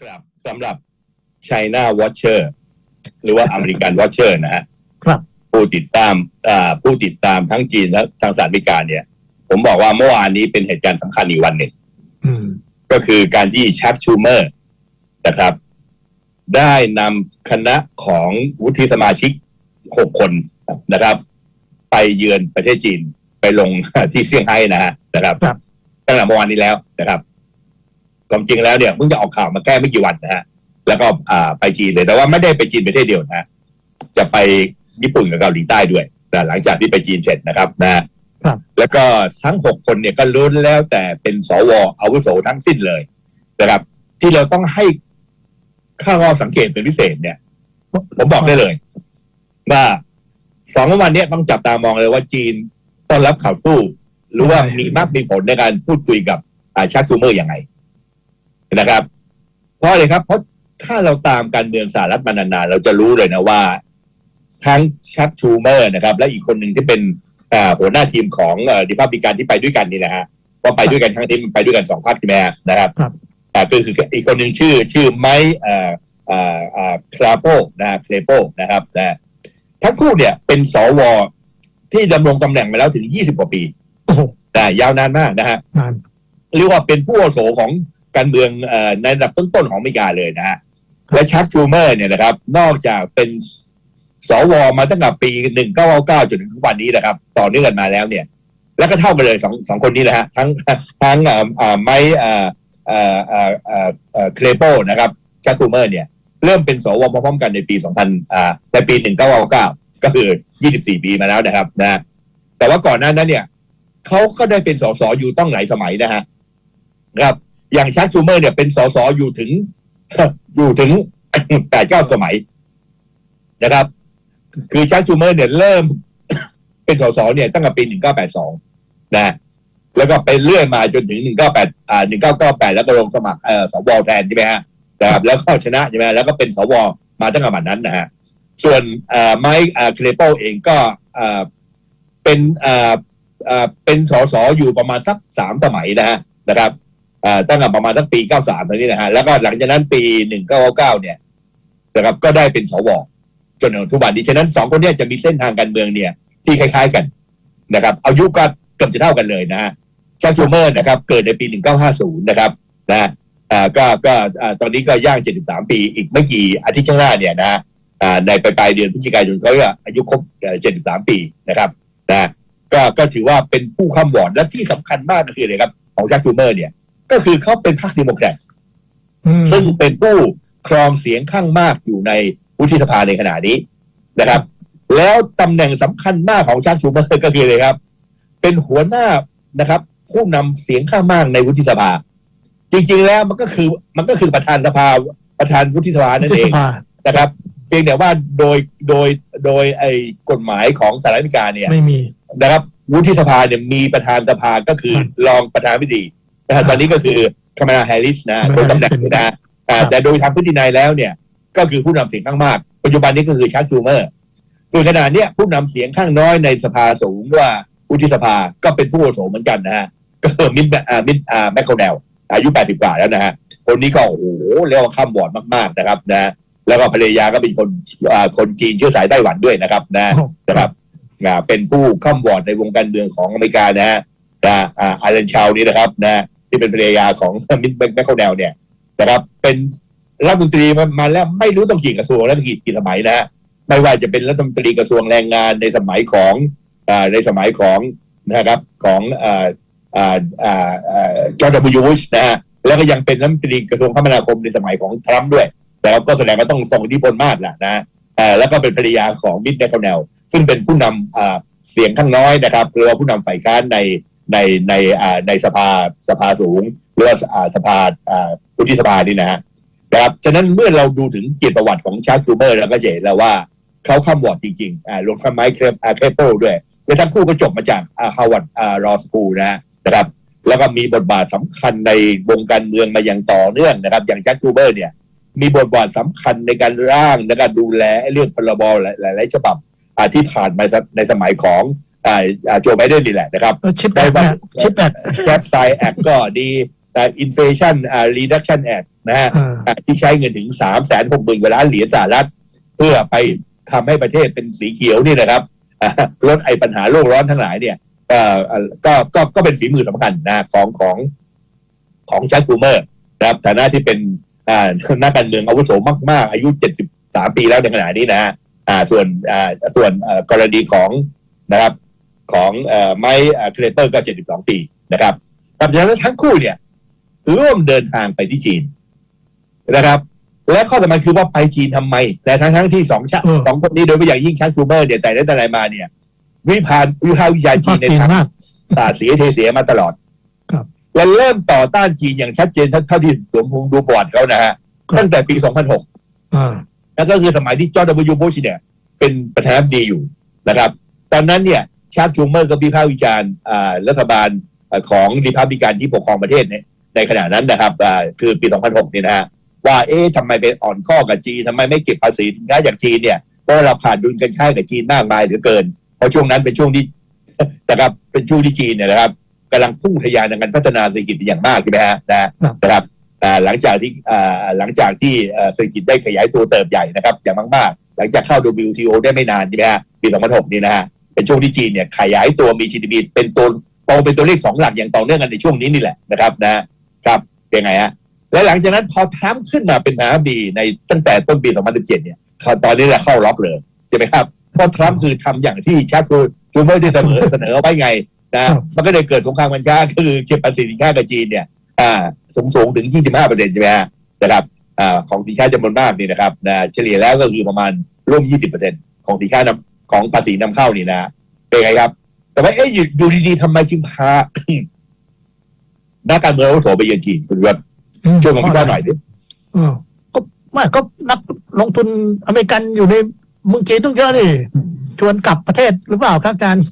ครับสำหรับ China Watcher หรือว่าอเมริกัน Watcher นะฮะครับ ผู้ติดตามอ่าผู้ติดตามทั้งจีนและทางสหรัฐอเมริกาเนี่ย ผมบอกว่าเมื่อวานนี้เป็นเหตุการณ์สำคัญอีกวันหนึ่งอืม ก็คือการที่ชักชูเมอร์นะครับ ได้นำคณะของวุฒิสมาชิกหกคนนะครับ ไปเยือนประเทศจีนไปลงที่เซี่ยงไฮ้นะฮะนะครับครับ ตั้งแต่เมื่อวานนี้แล้วนะครับ ความจริงแล้วเนี่ยเพิ่งจะออกข่าวมาแค่ไม่กี่วันนะฮะแล้วก็อ่าไปจีนเลยแต่ว่าไม่ได้ไปจีนประเทศเดียวนะฮะจะไปญี่ปุ่นกับเกาหลีใต้ด้วยแต่หลังจากที่ไปจีนเสร็จนะครับนะฮะครับแล้วก็ทั้งหกคนเนี่ยก็ล้วนแล้วแต่เป็นสวอาวุโสทั้งสิ้นเลยนะครับ ที่เราต้องให้ข้างอสังเกตเป็นพิเศษเนี่ย ผมบอกได้เลย ว่าสองวันเนี้ยต้องจับตามองเลยว่าจีนต้อนรับข่าวสู้ หรือว่ามีมากมีผลในการพูดคุยกับอ่าชักชูเมอร์ยังไง นะครับ เพราะอะไรครับ เพราะถ้าเราตามการเมืองสหรัฐมานานๆเราจะรู้เลยนะว่า ทั้งชักชูเมอร์นะครับ และอีกคนหนึ่งที่เป็นอ่าหัวหน้าทีมของดิพับบิการที่ไปด้วยกันนี่นะฮะเพราะไปด้วยกันทั้งทีมมันไปด้วยกันสองพรรคใช่ไหมฮะนะครับครับอ่าคือคืออีกคนหนึ่งชื่อชื่อไมค์อ่าอ่าอ่าคลาโปนะเคลโปนะครับนะทั้งคู่เนี่ยเป็นสวที่ดำรงตำแหน่งมาแล้วถึง20กว่าปีโอ้โหนะยาวนานมากนะฮะนานเรียกว่าเป็นผู้อาวุโสของ การเมืองเอ่อในระดับต้นๆของอเมริกาเลยนะฮะและชักชูเมอร์เนี่ยนะครับ นอกจากเป็นสวมาตั้งแต่ปี1999จนถึงทุกวันนี้นะครับ ต่อเนื่องกันมาแล้วเนี่ย แล้วก็เท่ากันเลยสองสองคนนี้นะฮะทั้งทั้งอ่าอ่าไมค์อ่าอ่าอ่าอ่าอ่าเคลโปนะครับชักชูเมอร์เนี่ย เริ่มเป็นสวพร้อมๆกันในปี2000อ่าในปี1999ก็คือ24ปีมาแล้วนะครับนะแต่ว่าก่อนหน้านั้นเนี่ยเขาก็ได้เป็นสสอยู่ต้องหลายสมัยนะฮะนะครับ อย่างชักชูเมอร์เนี่ยเป็นสสอยู่ถึง อยู่ถึงแปดเก้าสมัยนะครับ คือชักชูเมอร์เนี่ยเริ่ม เป็นสสเนี่ยตั้งแต่ปี1982นะแล้วก็ไปเลื่อยมาจนถึง198อ่า1998แล้วก็ลงสมัครเอ่อสวแทนใช่ไหมฮะนะครับ แล้วก็ชนะใช่ไหมแล้วก็เป็นสวมาตั้งแต่วันนั้นนะฮะส่วนเอ่อไมค์เอ่อเคลโปเองก็เอ่อเป็นเอ่อเอ่อเป็นสสอยู่ประมาณสักสามสมัยนะฮะนะครับ ตั้งแต่ประมาณสักปี 93ตอนนี้นะฮะแล้วก็หลังจากนั้นปี 1999 เนี่ยนะครับก็ได้เป็นสวจนถึงทุกวันนี้ฉะนั้นสองคนเนี้จะมีเส้นทางการเมืองเนี่ย ที่คล้าย ๆกันนะครับ อายุก็เกือบจะเท่ากันเลยนะฮะชักชูเมอร์นะครับ เกิดในปี 1950 นะครับนะอ่าก็ก็อ่าตอนนี้ก็ย่าง 73 ปีอีกไม่กี่อาทิตย์ข้างหน้าเนี่ยนะอ่าในปลายปลายเดือนพฤศจิกายนเขาก็อายุครบเอ่อ73 ปีนะครับนะก็ก็ถือว่าเป็นผู้ข้ามวอร์ดและที่สำคัญมากก็คือเลยครับของชักชูเมอร์เนี่ย ก็คือเขาเป็นพรรคเดโมแครตอืมซึ่งเป็นผู้ครองเสียงข้างมากอยู่ในวุฒิสภาในขณะนี้นะครับ แล้วตำแหน่งสำคัญมากของชักชูเมอร์ก็คือเลยครับ เป็นหัวหน้านะครับ ผู้นำเสียงข้างมากในวุฒิสภา จริงๆแล้วมันก็คือมันก็คือประธานสภาประธานวุฒิสภานั่นที่เอสงภานะครับเพียงแต่ว่าโดยโดยโดยไอ้กฎหมายของสหรัฐอเมริกาเนี่ยไม่มีนะครับวุฒิสภาเนี่ยมีประธานสภาก็คือครับรองประธานาธิบดี นะครัฮะบตอนนี้ก็คือคามาลาแฮร์ริสนะ Kamala โดยตำแหน่ง Harris นะฮะอ่าครับแต่โดยทางพฤตินัยแล้วเนี่ย ก็คือผู้นำเสียงข้างมาก ปัจจุบันนี้ก็คือชักชูเมอร์ส่วนขณะเนี้ยผู้นำเสียงข้างน้อยในสภาสูงว่าวุฒิสภาก็เป็นผู้อาวุโสเหมือนกันนะฮะก็คือมินอ่ามินอ่าแมคโครเนลอายุ 80 กว่าแล้วนะฮะคนนี้ก็โอ้โหเรียกว่าข้ามบอร์ดมากๆนะครับนะแล้วก็ภรรยาก็เป็นคนอ่าคนจีนเชื้อสายไต้หวันด้วยนะครับนะโอ้โหนะครับอ่าเป็นผู้ข้ามวอร์ดในวงการเมืองของอเมริกานะฮะนะอ่าอารันชาวนี่นะครับนะ ที่เป็นภรรยาของมิสแมคโครเนลเนี่ยนะครับเป็นรัฐมนตรีมาแล้วไม่รู้ต้องกี่กระทรวงแล้วกี่กี่สมัยนะฮะไม่ว่าจะเป็นรัฐมนตรีกระทรวงแรงงานในสมัยของในสมัยของนะครับของจอร์จบูยูชนะฮะแล้วก็ยังเป็นรัฐมนตรีกระทรวงคมนาคมในสมัยของทรัมป์ด้วยนะครับก็แสดงว่าต้องทรงอิทธิพลมากแหละนะแล้วก็เป็นภรรยาของมิดแนคแนลซึ่งเป็นผู้นำอ่าเสียงข้างน้อยนะครับหรือว่าผู้นำฝ่ายค้านใน ในในอ่าในสภาสภาสูง หรือว่าอ่าสภาอ่าวุฒิสภานี่นะฮะนะครับฉะนั้นเมื่อเราดูถึงเกียรติประวัติของชาร์ลส์ชูเมอร์เราก็จะเห็นแล้วว่าเขาข้ามวอร์ดจริงๆอ่ารวมทั้งไมค์เคลปอ่าเคลโปด้วยและทั้งคู่ก็จบมาจากอ่าฮาวาร์ดอ่ารอสคูนะนะครับแล้วก็มีบทบาทสำคัญในวงการเมืองมาอย่างต่อเนื่องนะครับ อย่างชาร์ลส์ชูเมอร์เนี่ยมีบทบาทสำคัญในการร่างในการดูแลเรื่องพรบหลายๆฉบับที่ผ่านมาในสมัยของ โจไบเดนนี่แหละนะครับชิปแอดได้ว่าชิปแอดแคปไซแอคก็ดีอินเฟชันอ่ารีดักชันแอคนะฮะอ่าอะที่ใช้เงินถึงสามแสนหกหมื่นกว่าล้านเหรียญสหรัฐ เพื่อไปทำให้ประเทศเป็นสีเขียวนี่นะครับอะลดไอ้ปัญหาโลกร้อนทั้งหลายเนี่ยเอ่อเอ่อก็ก็ก็เป็นฝีมือสำคัญนะของของของชัคคูเมอร์นะครับฐานะที่เป็นอ่านักการเมืองอาวุโสมาก ๆ อายุเจ็ดสิบสามปีแล้วในขณะนี้นะฮะอ่าส่วนอ่าส่วนเอ่อกรณีของนะครับ ของเอ่อไมค์เอ่อเคลเปอร์ก็เจ็ดสิบสองปีนะครับกับจากนั้นทั้งคู่เนี่ยร่วมเดินทางไปที่จีนนะครับ และข้อสำคัญคือว่าไปจีนทำไม แต่ทั้งทั้งๆที่สองชาเออสองคนนี้โดยเฉพาะอย่างยิ่งชักชูเมอร์เนี่ยแต่ได้แต่ไหนมาเนี่ย วิพากษ์วิพากษ์วิจารณ์จีนในเก่งทางมากตาเสียเทเสียมาตลอดครับและเริ่มต่อต้านจีนอย่างชัดเจนเท่าเท่าที่สวมพงษ์ดูบอร์ดเขานะฮะครับตั้งแต่ปี 2006อ่าแล้วก็คือสมัยที่จอร์ดบูบูชเนี่ย เป็นประธานาธิบดีอยู่นะครับ ตอนนั้นเนี่ย ชาร์กชูเมอร์ก็วิพากษ์วิจารณ์อ่ารัฐบาลอ่าของริพับลิกันที่ปกครองประเทศเนี่ยในขณะนั้นนะครับอ่าคือปี 2006เนี่ยนะฮะว่าเอ๊ะทำไมเป็นอ่อนข้อกับจีนทำไมไม่เก็บภาษีสินค้าจากจีนเนี่ยเพราะเราขาดดุลการค้ากับจีนมากมายเหลือเกิน เพราะช่วงนั้นเป็นช่วงที่นะครับเป็นช่วงที่จีนเนี่ยนะครับกำลังพุ่งทะยานในการพัฒนาเศรษฐกิจเป็นอย่างมากใช่ไหมฮะนะนะครับอ่าหลังจากที่อ่าหลังจากที่เอ่อเศรษฐกิจได้ขยายตัวเติบใหญ่นะครับอย่างมากๆ หลังจากเข้า WTO ได้ไม่นานใช่ไหมฮะปี 2006 นี่นะฮะ เป็นช่วงที่จีนเนี่ยขยายตัวมี GDP เป็นตัวโตเป็นตัวเลขสองหลักอย่างต่อเนื่องกันในช่วงนี้นี่แหละนะครับนะครับเป็นไงฮะและหลังจากนั้นพอทรัมป์ขึ้นมาเป็นประธานาธิบดีในตั้งแต่ต้นปี 2017 เนี่ยเขาตอนนี้แหละเข้าล็อกเลยใช่ไหมครับเพราะทรัมป์คือทำอย่างที่ชาร์คูจูเมอร์ได้เสนอเสนอเอาไว้ไงนะมันก็เลยเกิดสงครามการค้าคือเก็บภาษีสินค้ากับจีนเนี่ย อ่าสูงสูงถึง 25เปอร์เซ็นต์ใช่ไหมฮะนะครับอ่าของสินค้าจำนวนมากนี่นะครับนะเฉลี่ยแล้วก็คือประมาณร่วม 20เปอร์เซ็นต์ของสินค้านำ ของภาษีนำเข้านี่นะเป็นไงครับ แต่ว่าเอ๊ะอยู่อยู่ดีๆทำไมจึงพานักการเมืองอาวุโสไปเยือนจีนคุณวิวัฒน์อืมช่วยผมพิจารณาหน่อยดิเออก็ไม่ก็นักลงทุนอเมริกันอยู่ในเมืองจีนต้องเยอะนี่ชวนกลับประเทศหรือเปล่าครับอาจารย์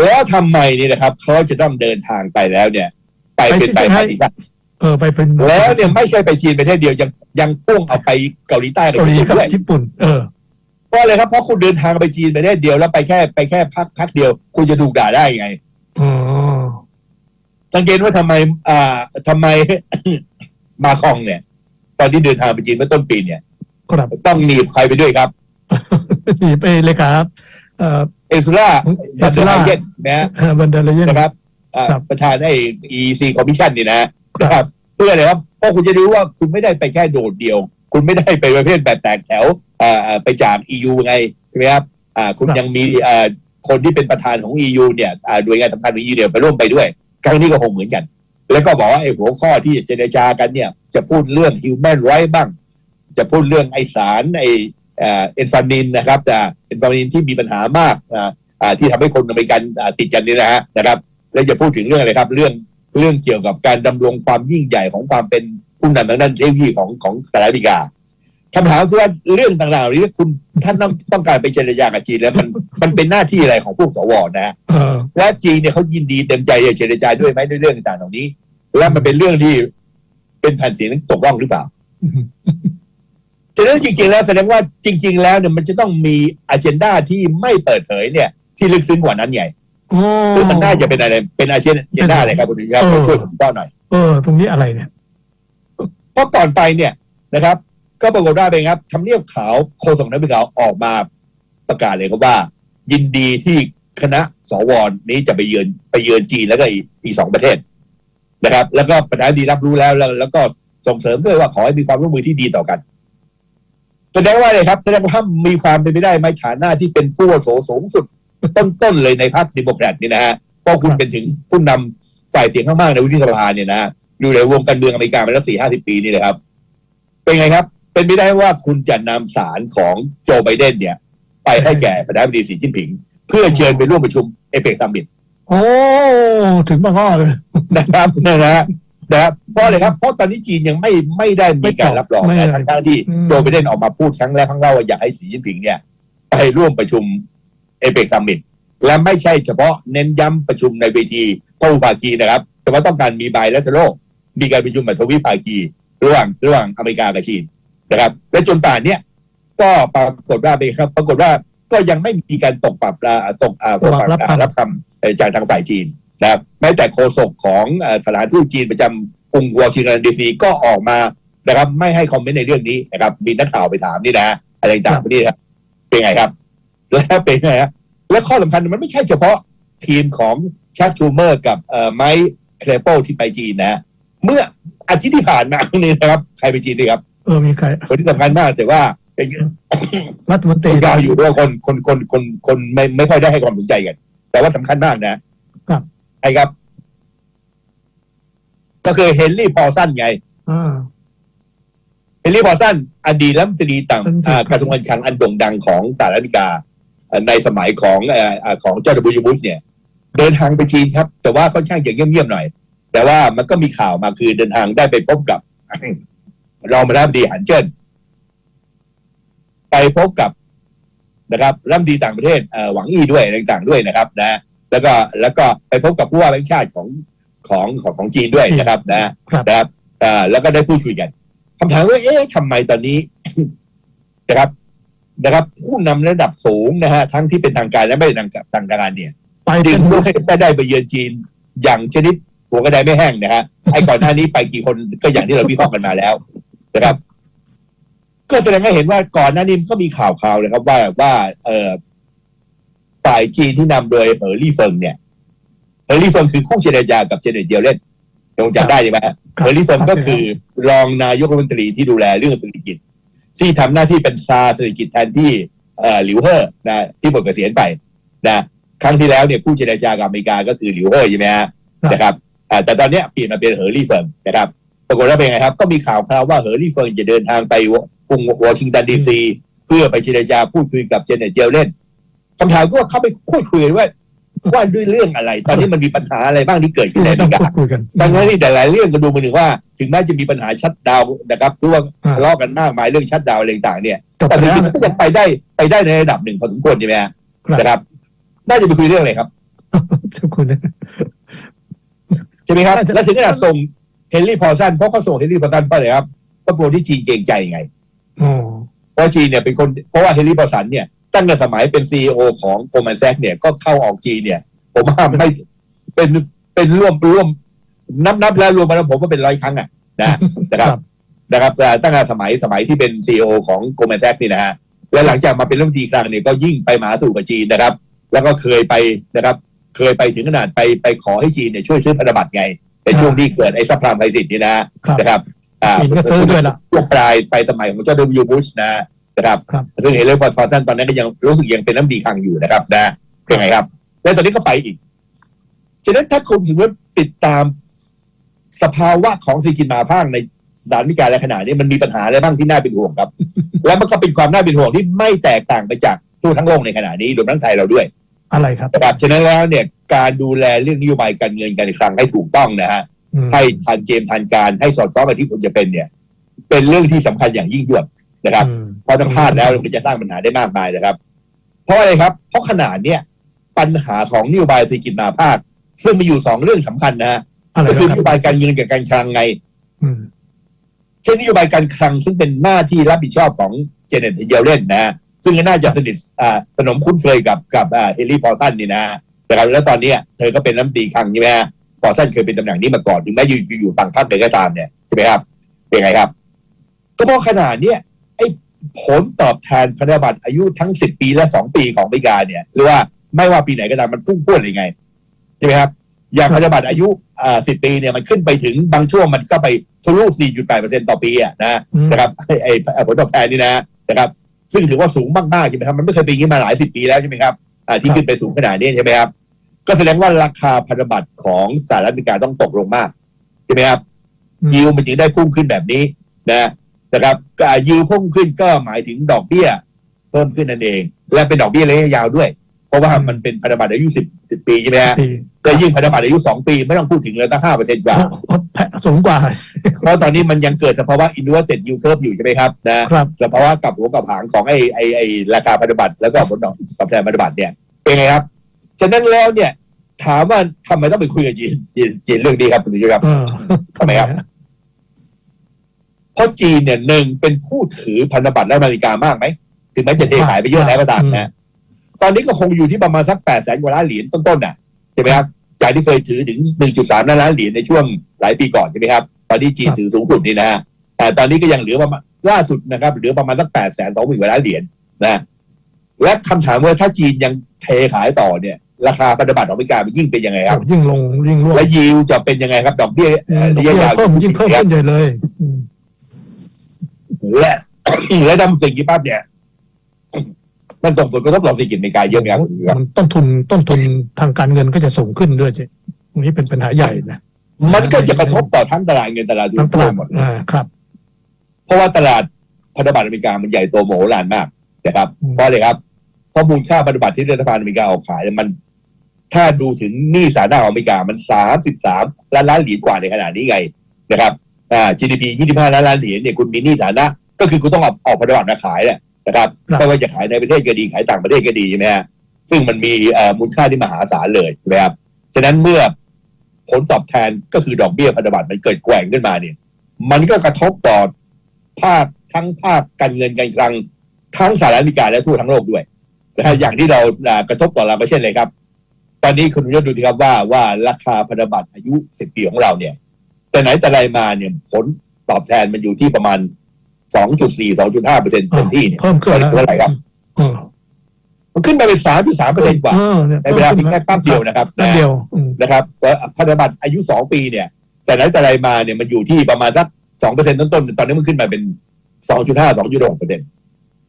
แล้วทำไมนี่นะครับเขาจะต้องเดินทางไปแล้วเนี่ย ไปเป็นไปไปที่ภาเซี่ษียงไฮ้เออไปเป็นแล้วเนี่ยไม่ใช่ไปจีนประเทศเดียวยังยังพ่วงเอาไปเกาหลีใต้กับเกาหลีญี่กับปุ่นด้วยญี่ปุ่น เออเพ ราะอะไรครับเพราะคุณเดินทางไปจีนประเทศเดียวแล้วไปแค่ไปแค่พักพักเดียว คุณจะถูกด่าได้ไงอ๋อสังเกตว่าทำไม อ่าทำไมมาคองเนี่ย ตอนที่เดินทางไปจีนเมื่อต้นปีเนี่ยครับต้องหนีบใครไปด้วยครับหนีไปเลยครับเอ่อเอซุล่าเอซุล่าเยนนะฮะบันเดลเยนนะครับอ่าครับประธานไอ้ EC Commission นี่นะนะครับเพื่ออะไรครับเพราะคุณจะรู้ว่าคุณไม่ได้ไปแค่โดดเดียว คุณไม่ได้ไปประเภทแบบแตกแถวอ่าอ่า ไปจาก EU ไงใช่ไหมครับอ่าคุณยังมีอ่าคนที่เป็นประธานของ EU เนี่ยอ่าหน่วยงานสำคัญของ EU เนี่ยไปร่วมไปด้วยครั้งนี้ก็คงเหมือนกัน แล้วก็บอกว่าไอ้หัวข้อที่จะเจรจากันเนี่ย จะพูดเรื่อง human right บ้าง จะพูดเรื่องไอสารไอเอ็นฟานินนะครับแต่เอ็นฟานินที่มีปัญหามากอ่าอ่าที่ทำให้คนอเมริกันอ่าติดกันนี่นะฮะนะครับ แล้วจะพูดถึงเรื่องอะไรครับ เรื่องเรื่องเกี่ยวกับการดำรงความยิ่งใหญ่ของความเป็นผู้นำทางด้านเทคโนโลยีของของสหรัฐอเมริกา คำถามคือว่าเรื่องต่างๆเหล่านี้คุณท่านต้องต้องการไปเจรจากับจีนแล้วมันมันเป็นหน้าที่อะไรของพวกสวนะฮะเออและจีนเนี่ยเขายินดีเต็มใจจะเจรจาด้วยไหมด้วยเรื่องต่างๆเหล่านี้ และมันเป็นเรื่องที่เป็นแผ่นเสียงตกร่องหรือเปล่าฉะนั้นจริงๆแล้วแสดงว่าจริง ๆ แล้วเนี่ยมันจะต้องมีอ g e n d a ที่ไม่เปิดเผยเนี่ย ที่ลึกซึ้งกว่านั้นไงโอ้ซึ่งมันน่าจะเป็นอะไร เป็นอ g e n d a อะไรครับคุณครับเออช่วยผมต้อนหน่อยเออตรงนี้อะไรเนี่ยเพราะก่อนไปเนี่ยนะครับ ก็ปรากฏว่าเป็นครับทำเนียบขาวโฆษกนักบินขาวออกมาประกาศเลยครับว่า ยินดีที่คณะสวนี้จะไปเยือนไปเยือนจีนแล้วก็อีกสองประเทศนะครับ แล้วก็ประธานดีรับรู้แล้วแล้ว แล้วก็ส่งเสริมด้วยว่าขอให้มีความร่วมมือที่ดีต่อกันแสดงว่าอะไรครับแสดงว่ามีความเป็นไปได้ไหมฐานะที่เป็นผู้โสสูงสุดต้นๆเลยในพรรคดิโมแครตนี่นะฮะเพราะคุณเป็นถึงผู้นำฝ่ายเสียงข้างมากในวุฒิสภาเนี่ยนะอยู่ในวงการเมืองอเมริกามาแล้วสี่ห้าสิบปีนี่นะครับ เป็นไงครับ เป็นไปได้ว่าคุณจะนำสารของโจไบเดนเนี่ย ไปให้แก่ประธานาธิบดีสีจิ้นผิง เพื่อเชิญไปร่วมประชุมเอเปกซัมมิตโอ้ถึงบางอ้อเลยนะครับนะฮะนะครับเพราะอะไรครับเพราะตอนนี้จีนยังไม่ไม่ได้มีการรับรองไม่นะได้ทั้งทั้งๆที่อืมโจไบเดนออกมาพูดครั้งแรกครั้งเล่าว่าอยากให้สีจิ้นผิงเนี่ยไปร่วมประชุมเอเปกซัมมิตและไม่ใช่เฉพาะเน้นย้ำประชุมในเวทีพหุภาคีนะครับ แต่ว่าต้องการมีไบและโลกมีการประชุมแบบทวิภาคี ระหว่างระหว่างอเมริกากับจีน นะครับ และจนป่านเนี้ยก็ปรากฏว่าเป็นครับ ปรากฏว่าก็ยังไม่มีการตกปรับอ่าตกอ่าตกปรับรับคำอ่ารับคำเอ่อจากทางฝ่ายจีนนะครับแม้แต่โฆษกของเอ่อสถานทูตจีนประจำกรุงวอชิงตันดีซีก็ออกมานะครับ ไม่ให้คอมเมนต์ในเรื่องนี้นะครับ มีนักข่าวไปถามนี่นะอะไรต่างๆพวกนี้นะครับเป็นไงครับ แล้วเป็นไงครับและข้อสำคัญมันไม่ใช่เฉพาะทีมของชักชูเมอร์กับเอ่อไมค์เคลโปที่ไปจีนนะ เมื่ออาทิตย์ที่ผ่านมานี่นะครับ ใครไปจีนดีครับ เออมีใครคนที่สำคัญมากแต่ว่าเป็นรัฐมนตรียาวอยู่ด้วยคนคนคนคนคนไม่ไม่ค่อยได้ให้ความสนใจกัน แต่ว่าสำคัญมากนะครับไอ้ครับ ก็คือเฮนรี่พอลสันไงอ่าเฮนรี่พอลสันอดีตรัฐมนตรีต่างเป็นอ่ากระทรวงการคลังอันโด่งดังของสหรัฐอเมริกาเอ่อในสมัยของเอ่ออ่าของจอร์จบุชบุชเนี่ย เดินทางไปจีนครับ แต่ว่าค่อนข้างจะเงียบๆหน่อย แต่ว่ามันก็มีข่าวมาคือเดินทางได้ไปพบกับ รองประธานาธิบดีหันเจิ้นไปพบกับนะครับรัฐมนตรีต่างประเทศเอ่อหวังอี้ด้วยอะไรต่างๆด้วยนะครับนะ แล้วก็แล้วก็ไปพบกับผู้ว่าแบงค์ชาติของของของของจีนด้วยนะครับนะครับนะครับอ่าแล้วก็ได้พูดคุยกันคำถามว่าเอ๊ะทำไมตอนนี้นะครับนะครับ ผู้นำระดับสูงนะฮะทั้งที่เป็นทางการและไม่เป็นทางทางการเนี่ยไปจึเป็งนไม่ไม่ได้ไปเยือนจีนอย่างชนิดหัวกระไดไม่แห้งนะฮะไอ้ก่อนหน้านี้ไปกี่คนก็อย่างที่เราวิเคราะห์กันมาแล้ว นะครับ ก็แสดงให้เห็นว่าก่อนหน้านี้ก็มีข่าวข่าวเลยครับ ว่าว่า เออฝ่ายจีนที่นำโดยเหอรี่เฟิงเนี่ยเหอรี่เฟิงคือคู่เจรจากับเจเน็ตเดียวเล่นคงจำได้ใช่ไหมฮะครับเฮอริสอนก็คือรองนายกรัฐมนตรีที่ดูแลเรื่องเศรษฐกิจ ที่ทำหน้าที่เป็นซาเศรษฐกิจแทนที่เอ่อหลิวเฮอร์นะที่หมดเกษียณไปนะครั้งที่แล้วเนี่ยผู้เจรจากับอเมริกาก็คือหลิวเฮอร์ใช่ไหมฮะครับนะครับอ่าแต่ตอนเนี้ยเปลี่ยนมาเป็นเฮอร์รี่เฟิงนะครับ ปรากฏว่าเป็นไงครับ ก็มีข่าวคราวว่าเฮอร์รี่เฟิงจะเดินทางไปกรุงวอชิงตันดีซีเพื่อไปเจรจาพูดคุยกับเจเน็ตเจลเล่นคำถามก็ว่าเขาไปพูดคุยกันว่าว่าด้วยเรื่องอะไร ตอนนี้มันมีปัญหาอะไรบ้างที่เกิดขึ้นในอเมต้องริกาพูดคุยกันดังนั้นนี่แต่หลายเรื่องก็ดูมาถึงว่า ถึงแม้จะมีปัญหาชัดดาวน์นะครับหรือว่าอ่าทะเลาะกันมากมายเรื่องชัดดาวน์อะไรต่างๆเนี่ยจบแต่ไปจแล้วริงๆก็ยังไปได้ไปได้ในระดับหนึ่งพอสมควรใช่ไหมฮะครับนะครับ น่าจะไปคุยเรื่องอะไรครับทุกคนนะใช่ไหมครับน่าจะแล้วถึงขนาดส่ง เฮนรี่พอลสันเพราะเขาส่งเฮนรี่พอลสันเพราะอะไรครับก็กลัวที่จีนเกรงใจไงอ๋อเพราะจีนเนี่ยเป็นคนเพราะว่าเฮนรี่พอลสันเนี่ยตั้งแต่สมัยเป็นซีอของโกลแมนแซกเนี่ยก็เข้าออกจีนเนี่ย ผมว่าไม่เป็นเป็นร่วมร่วมนับนับแล้วรวมมาแล้วผมว่าเป็นร้อยครั้งอะนะนะครับครับนะครับแต่ตั้งแต่สมัยสมัยที่เป็นซีอของโกลแมนแซกนี่นะฮะและหลังจากมาเป็นรัฐมนตรีคลังเนี่ยก็ยิ่งไปมาสู่กับจีนนะครับ แล้วก็เคยไปนะครับ เคยไปถึงขนาดไปไปขอให้จีนเนี่ยช่วยซื้อพันธบัตรไง ในช่วงที่เกิดไอ้ซับพลามไพสิทธิ์นี่นะฮะครับนะครับอ่าจีนก็ซื้อด้วยล่ะช่วงปลายไปสมัยของจอร์แดนวิวบุชนะนะครับครับซึ่งเฮเลนพอทอสันตอนนั้นก็ยังรู้สึกยังเป็นน้ำดีคลังอยู่นะครับนะเป็นไงครับ แล้วตอนนี้ก็ไปอีกฉะนั้นถ้าคุณสมมติติดตามสภาวะของเศรษฐกิจมหาภาคในสถานพิการและขนาดนี้มันมีปัญหาอะไรบ้างที่น่าเป็นห่วงครับ แล้วมันก็เป็นความน่าเป็นห่วงที่ไม่แตกต่างไปจากทั่วทั้งโลกในขณะนี้รวมทั้งไทยเราด้วย อะไรครับนะครับฉะนั้นแล้วเนี่ยการดูแลเรื่องนโยบายการเงินการคลังให้ถูกต้องนะฮะอืมให้ทันเกมทันการให้สอดคล้องกับที่ควรจะเป็นเนี่ย เป็นเรื่องที่สำคัญอย่างยิ่งยวดนะครับอืมเพราะถ้าพลาดแล้วมันจะสร้างปัญหาได้มากมายนะครับ เพราะอะไรครับ เพราะขนาดเนี้ยปัญหาของนโยบายเศรษฐกิจมหาภาค ซึ่งมีอยู่สองเรื่องสำคัญนะฮะอะไรก็คือนคโยรับบายการเงินกับการคลังไงอืมเช่นนโยบายการคลังซึ่งเป็นหน้าที่รับผิดชอบของเจเน็ตเยลเลนนะฮะ ซึ่งก็น่าจะสนิทอ่าสนมคุ้นเคยกับกับอ่าเฮนรี่พอลสันนี่นะฮะนะครับแล้วตอนเนี้ยเธอก็เป็นรัฐมนตรีคลังใช่ไหมฮะพอลสันเคยเป็นตำแหน่งนี้มาก่อนถึงแม้อยู่อยู่อยู่ต่างพรรคใดก็ตามเนี่ยใช่ไหมครับเป็นไงครับ ก็เพราะขนาดเนี้ยไอ้ผลตอบแทนพันธบัตรอายุทั้งสิบปีและสองปีของอเมริกาเนี่ยหรือว่าไม่ว่าปีไหนก็ตามมันพุ่งพรวดยังไงใช่ไหมครับอย่างพันธบัตรอายุอ่าสิบปีเนี่ยมันขึ้นไปถึงบางช่วงมันก็ไปทะลุ4.8%ต่อปีอะนะอืมนะครับไอ้ไอ้ไอ้ผลตอบแทนนี่นะนะครับ ซึ่งถือว่าสูงมากๆใช่ไหมครับ มันไม่เคยเป็นอย่างนี้มาหลายสิบปีแล้วใช่ไหมครับอ่าที่ขึ้นไปสูงขนาดนี้ใช่ไหมครับ ก็แสดงว่าราคาพันธบัตรของสหรัฐอเมริกาต้องตกลงมากใช่ไหมครับอืมยิวมันจึงได้พุ่งขึ้นแบบนี้นะนะครับก็ยิวพุ่งขึ้นก็หมายถึงดอกเบี้ย เพิ่มขึ้นนั่นเอง และเป็นดอกเบี้ยระยะยาวด้วยเพ ราะว่ามันเป็นพันธบัตรอายุสิบสิบปีใช่ไหมฮะสี่ก็ยิ่งพันธบัตรอายุสองปี ไม่ต้องพูดถึงเลยตั้งห้าเปอร์เซ็นต์กว่าโอ้แพะสูงกว่า เพราะตอนนี้มันยังเกิดสภาวะ inverted yield curve อยู่ใช่ไหมครับนะครับสภาวะกลับหัวกลับหางของไอ้ไอ้ไอ้ราคาพันธบัตรแล้วก็ผลตอบแทนพันธบัตรเนี่ยเป็นไงครับ ฉะนั้นแล้วเนี่ย ถามว่าทำไมต้องไปคุยกับจีนจีนจีนเรื่องนี้ครับคุณผู้ชมครับเออทำไมครับเพราะจีนเนี่ยหนึ่งเป็นผู้ถือพันธบัตรและอเมริกามากไหมถึงแม้จะเทขายไปเยอะแล้วก็ตามนะ ตอนนี้ก็คงอยู่ที่ประมาณสักแปดแสนกว่าล้านเหรียญต้นๆน่ะใช่ไหมครับจากที่เคยถือถึง 1.3 ล้านล้านเหรียญในช่วงหลายปีก่อนใช่ไหมครับ ตอนนี้จีนถือสูงสุดนี่นะฮะแต่ตอนนี้ก็ยังเหลือประมาณล่าสุดนะครับเหลือประมาณสักแปดแสนสองหมื่นกว่าล้านเหรียญนะและคำถามว่าถ้าจีนยังเทขายต่อเนี่ย ราคาพันธบัตรของอเมริกามันยิ่งเป็นยังไงครับ ยิ่งลงยิ่งร่วงและยิวจะเป็นยังไงครับ ดอกเบี้ยอืเอ่มอดอกระเบี้ยะยยาวเพิ่มยิ่งเพิ่มขึ้นใหญ่เลยอืมและและทำสิ่งที่ปั๊บเนี่ย มันส่งผลกระทบต่อเศรษฐกิจอเมริกาเยอะไหมครับมันต้นทุนต้นทุนทางการเงินก็จะสูงขึ้นด้วยใช่ตรงนี้เป็นปัญหาใหญ่นะมันก็จะกระทบต่อทั้งตลาดเงินตลาดทุทั้งนตลาดหมดอ่าครับ เพราะว่าตลาดพันธบัตรอเมริกามันใหญ่โตโมโหลานมากนะครับอืมเพราะอะไรครับเพราะมูลค่าพันธบัตรที่รัฐบาลอเมริกาออกขายเนี่ยมัน ถ้าดูถึงหนี้สาธารณะของอเมริกามันสามสิบสามล้านล้านเหรียญกว่าในขณะนี้ไงนะครับอ่า GDP ยี่สิบห้าล้านล้านเหรียญเนี่ยคุณมีหนี้สาธารณะก็คือคุณต้องเอาออกพันธบัตรมาขายแหละ นะครับครับไม่ว่าจะขายในประเทศก็ดีขายต่างประเทศก็ดีใช่ไหมฮะซึ่งมันมีเอ่อมูลค่าที่มหาศาลเลยใช่ไหมครับฉะนั้นเมื่อผลตอบแทนก็คือดอกเบี้ยพันธบัตรมันเกิดแกว่งขึ้นมาเนี่ย มันก็กระทบต่อภาคทั้งภาคการเงินการคลังทั้งสหรัฐอเมริกาและทั่วทั้งโลกด้วยนะฮะอย่างที่เราอ่ากระทบต่อเราก็เช่นเลยครับ ตอนนี้คุณยศดูดีครับว่าว่าราคาพันธบัตรอายุสิบปีของเราเนี่ย แต่ไหนแต่ไรมาเนี่ยผลตอบแทนมันอยู่ที่ประมาณ สองจุดสี่สองจุดห้าเปอร์เซ็นต์เต็มที่เนี่ยเพิ่มขึ้นแล้วเท่าไหร่ครับเออมันขึ้นมาเป็นสามจุดสามเปอร์เซ็นต์กว่าเออนี่ยในเวลาเพียงแค่แป๊บเดียวนะครับแป๊บเดียวอืมนะครับแล้วพันธบัตรอายุสองปีเนี่ย แต่ไหนแต่ไรมาเนี่ยมันอยู่ที่ประมาณสักสองเปอร์เซ็นต์ต้นๆตอนนี้มันขึ้นมาเป็นสองจุดห้าสองจุดหกเปอร์เซ็นต์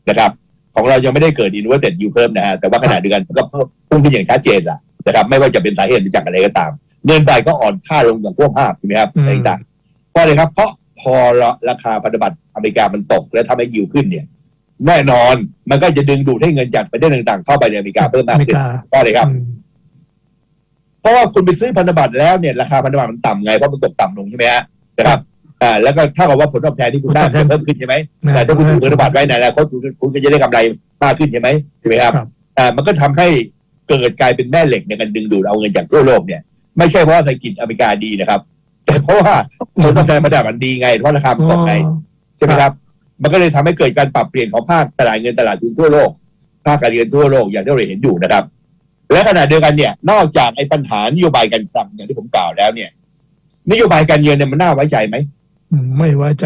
นะครับ ของเรายังไม่ได้เกิดอินเวอร์เต็ดยูเพิ่มนะฮะแต่ว่าขณะเดียวกันมันก็เพิ่มพุ่งขึ้นอย่างชัดเจนละนะครับ ไม่ว่าจะเป็นสาเหตุมาจากอะไรก็ตาม เงินบาทก็อ่อนค่าลงอย่างพวกภาพใช่ไหมครับอะไรต่างๆเพราะอะไรครับเพราะ พอราคาพันธบัตรอเมริกามันตก และทำให้ยิวขึ้นเนี่ย แน่นอนมันก็จะดึงดูดให้เงินจากประเทศต่างๆ เข้าไปในอเมริกาเพิ่มมากอเมริขึ้นกาเพราะอะไรครับอืมเพราะว่าคุณไปซื้อพันธบัตรแล้วเนี่ยราคาพันธบัตรมันต่ำไงเพราะมันตกต่ำลงใช่ไหมฮะนะครับอ่าแล้วก็ถ้ากับว่าผลตอบแทนที่คุณได้ผลตอบแทนเพิ่มขึ้นใช่ไหมนะแต่ถ้าคุณถือพันธบัตรไว้ในอนาคตคุณคุณก็จะได้กำไรมากขึ้นใช่ไหมใช่ไหมครับครับอ่ามันก็ทำให้เกิดกลายเป็นแม่เหล็กในการดึงดูดเอาเงินจากทั่วโลกเนี่ย ไม่ใช่เพราะว่าเศรษฐกิจอเมริกาดีนะครับ แต่เพราะว่าผลตอบแทนพันธบัตรมันดีไงเพราะราคามันตกไงใช่ไหมครับ มันก็เลยทำให้เกิดการปรับเปลี่ยนของภาคตลาดเงินตลาดทุนทั่วโลก ภาคการเงินทั่วโลกอย่างที่เราเห็นอยู่นะครับ และขณะเดียวกันเนี่ย นอกจากไอ้ปัญหานโยบายการคลังอย่างที่ผมกล่าวแล้วเนี่ย นโยบายการเงินเนี่ยมันน่าไว้ใจไหมอืมไม่ไว้ใจ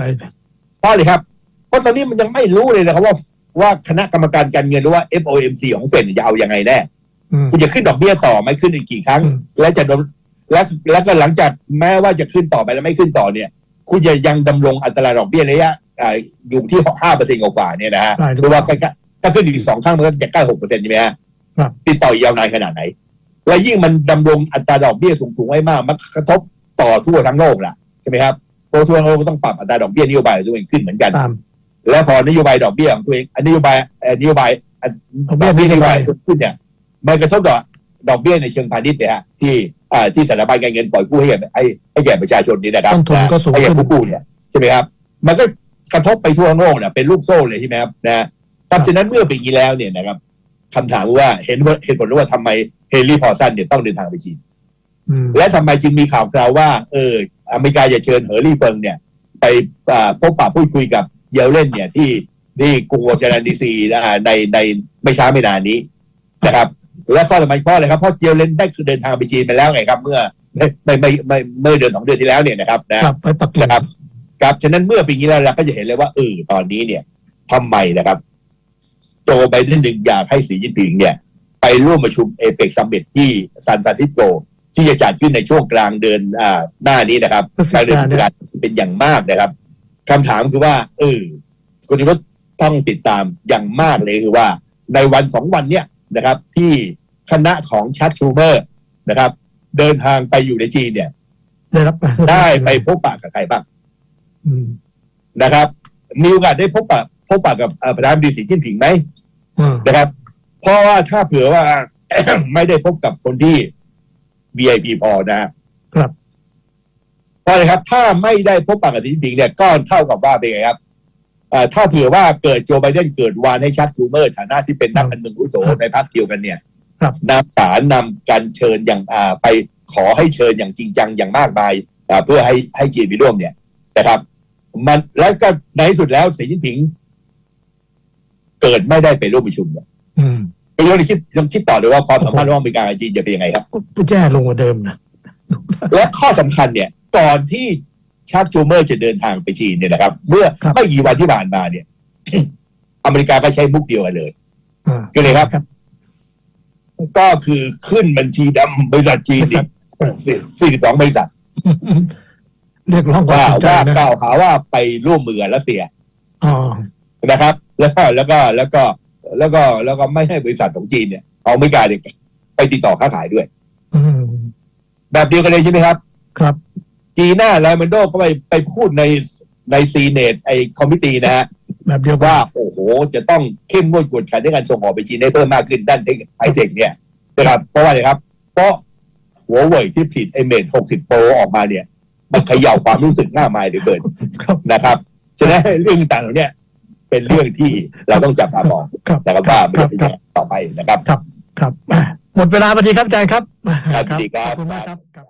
เพราะอะไรครับ เพราะตอนนี้มันยังไม่รู้เลยนะครับว่าว่าคณะกรรมการการเงินหรือว่า FOMC ของเฟดเนี่ยจะเอายังไงแน่อืมคุณจะขึ้นดอกเบี้ยต่อไหมขึ้นอีกกี่ครั้งอืมและจะดำ และแล้วก็หลังจากแม้ว่าจะขึ้นต่อไปแล้วไม่ขึ้นต่อเนี่ย คุณจะยังดำรงอัตราดอกเบี้ยระยะอ่าอยู่ที่ห้าเปอร์เซ็นต์กว่าๆเนี่ยนะฮะได้หรือหรือเปว่าล่าใกล้ๆถ้าขึ้นอีกสองครั้งมันก็จะใกล้หกเปอร์เซ็นต์ใช่ไหมฮะครับติดต่อยาวนานขนาดไหน และยิ่งมันดำรงอัตราดอกเบี้ยสูงๆไว้มากมันกระทบต่อทั่วทั้งโลกล่ะใช่ไหมครับเพราะทั่วทั้งโลกก็ต้องปรับอัตราดอกเบี้ยนโยบายของตัวเองขึ้นเหมือนกันตามแล้วพอนโยบายดอกเบี้ยของตัวเองอันนโยบายเอ่อนโยบายอันดอกดเบี้อยกเบี้ยนโยบายนโยบายขึ้นเนี่ยมันกระทบต่อดอกเบี้ยในเชิงพาณิชย์เนี่ยฮะที่อ่า ที่สถาบันการเงินปล่อยกู้ให้แก่ให้ให้แก่ประชาชนนี่นะครับต้นทุนก็สูงให้แก่ขึ้นผู้กู้เนี่ยใช่ไหมครับ มันก็กระทบไปทั่วโลกเนี่ยเป็นลูกโซ่เลยใช่ไหมครับนะเพราะฉะนั้นเมื่อเป็นอย่างนี้แล้วเนี่ยนะครับคำถามว่าเห็นว่าเหตุผลว่าทำไมเฮนรี่พอร์สันเนี่ยต้องเดินทางไปจีนอืมและทำไมจึงมีข่าวคราวว่า เอออเมริกาจะเชิญเฮอร์รี่เฟิงเนี่ย ไปอ่าพบปะพูดคุยกับเยลเล่นเนี่ยที่ที่กรุงวอชิงตันดีซีนะฮะในในไม่ช้าไม่นานนี้นะครับ และข้อสำคัญเพราะอะไรครับเพราะเยลเล่นได้คือเดินทางไปจีนไปแล้วไงครับ เมื่อไม่ไม่ไม่ไม่เมื่อเดือนสองเดือนที่แล้วเนี่ยนะครับนะครับไปปักกิ่งนะครับครับฉะนั้นเมื่อปีนี้แล้วเราก็จะเห็นเลยว่าเออตอนนี้เนี่ยทำไมนะครับโจไบเดนหนึ่งอยากให้สีจิ้นผิงเนี่ย ไปร่วมประชุมเอเปกซัมมิตที่ซานฟรานซิสโกที่จะจัดขึ้นในช่วงกลางเดือนอ่าหน้านี้นะครับพฤศกลางจิเดือนกาพฤศเนี่ยจิกายนเป็นอย่างมากนะครับคำถามคือว่า เออคนนี้ก็ต้องติดตามอย่างมากเลยคือว่า ในวันสองวันเนี่ย นะครับที่คณะของชัดชูเมอร์นะครับ เดินทางไปอยู่ในจีนเนี่ย ได้รับได้ไปพบปะกับใครบ้างอืมนะครับ มีโอกาสได้พบปะพบปะกับเอ่อประธานาธิบดีสีจิ้นผิงไหมอืมนะครับ เพราะว่าถ้าเผื่อว่า ไม่ได้พบกับคนที่ VIP พอนะฮะครับ เพราะอะไรครับ ถ้าไม่ได้พบปะกับสีจิ้นผิงเนี่ยก็เท่ากับว่าเป็นไงครับเอ่อ ถ้าเผื่อว่าเกิดโจไบเดนเกิดวานให้ชัดชูเมอร์ฐานะที่เป็นนักการเมืองอาวุโสในพรรคเดียวกันเนี่ยครับนำสารนำการเชิญอย่างอ่าไปขอให้เชิญอย่างจริงจังอย่างมากมายอ่าเพื่อให้ให้จีนไปร่วมเนี่ยนะครับ มันแล้วก็ในที่สุดแล้วสีจิ้นผิง เกิดไม่ได้ไปร่วมประชุมเนี่ยอืมไปยังคิดยังคิดต่อเลยว่าความสัมพันธ์ระหว่างอเมริกากับจีนจะเป็นยังไงครับก็แย่ลงกว่าเดิมนะและข้อสำคัญเนี่ยก่อนที่ ชาร์กจูเมอร์จะเดินทางไปจีนเนี่ยนะครับ เมื่อครับไม่กี่วันที่ผ่านมาเนี่ย อเมริกาก็ใช้มุกเดียวกันเลยอ่าก็เลยครับ ก็คือขึ้นบัญชีดำบริษัทจีนบริษัทสี่สิบสองบริษัทเรียกร้องความว่าสนใจว่านะกล่าวหาว่าไปร่วมมือกับรัสเซียอ๋อนะครับ แล้วก็แล้วก็แล้วก็ แล้วก็แล้วก็ไม่ให้บริษัทของจีนเนี่ยเอาอเมริกาเนี่ยไปติดต่อค้าขายด้วยอืมแบบเดียวกันเลยใช่ไหมครับ ครับ จีน่าไลมันโดก็ไปไปพูดในในซีเนตไอคอมมิตี้นะฮะแบบเดียวกันว่า โอ้โห จะต้องเข้มงวดกวดขันในการส่งออกไปจีนให้เพิ่มมากขึ้นด้านเทคไอเทคเนี่ยนะครับ เพราะว่าอะไรครับ เพราะหัวเว่ยที่ผลิตไอเมด60โปรออกมาเนี่ย มันเขย่าความรู้สึกหน้ามายเหลือเกินครับนะครับฉะนั้นเรื่องต่างๆเหล่าเนี้ยเป็นเรื่องที่เราต้องจับตามองครับนะครับว่ามันครัจะบเป็นคยัรับงไงต่อไปนะครับ ครับอะหมดเวลาพอดีครับอาจารย์ครับ ครับสวัสดีครับขอบคุณมากครับครับ